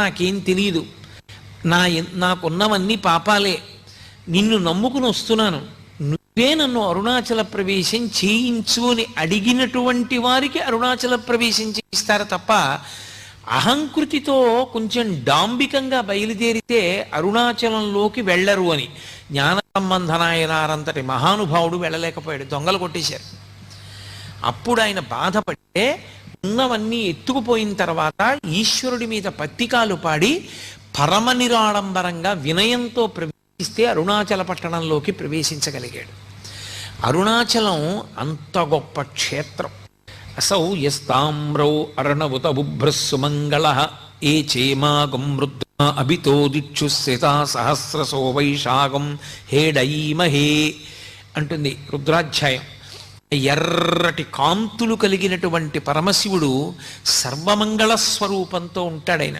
నాకేం తెలియదు నా నాకున్నవన్నీ పాపాలే. నిన్ను నమ్ముకుని వస్తున్నాను. నువ్వే నన్ను అరుణాచల ప్రవేశం చేయించు అని అడిగినటువంటి వారికి అరుణాచల ప్రవేశం చేయిస్తారు తప్ప అహంకృతితో కొంచెం డాంబికంగా బయలుదేరితే అరుణాచలంలోకి వెళ్ళరు అని. జ్ఞాన సంబంధనాయనారంతటి మహానుభావుడు వెళ్ళలేకపోయాడు దొంగలు కొట్టేశారు. అప్పుడు ఆయన బాధపడితే ఉన్నవన్నీ ఎత్తుకుపోయిన తర్వాత ఈశ్వరుడి మీద పత్తికాలు పాడి పరమ నిరాడంబరంగా వినయంతో ప్రవేశిస్తే అరుణాచల పట్టణంలోకి ప్రవేశించగలిగాడు. అరుణాచలం అంత గొప్ప క్షేత్రం. అసౌ యస్తామ్రౌ అర్ణవుత బుభ్రస్సుమంగళ ఏ చేమాగం రుద్ర అభితోదిక్షుస్థితా సహస్రసో వైశాగం హేడయీమహే అంటుంది రుద్రాధ్యాయం. ఎర్రటి కాంతులు కలిగినటువంటి పరమశివుడు సర్వమంగళ స్వరూపంతో ఉంటాడైన.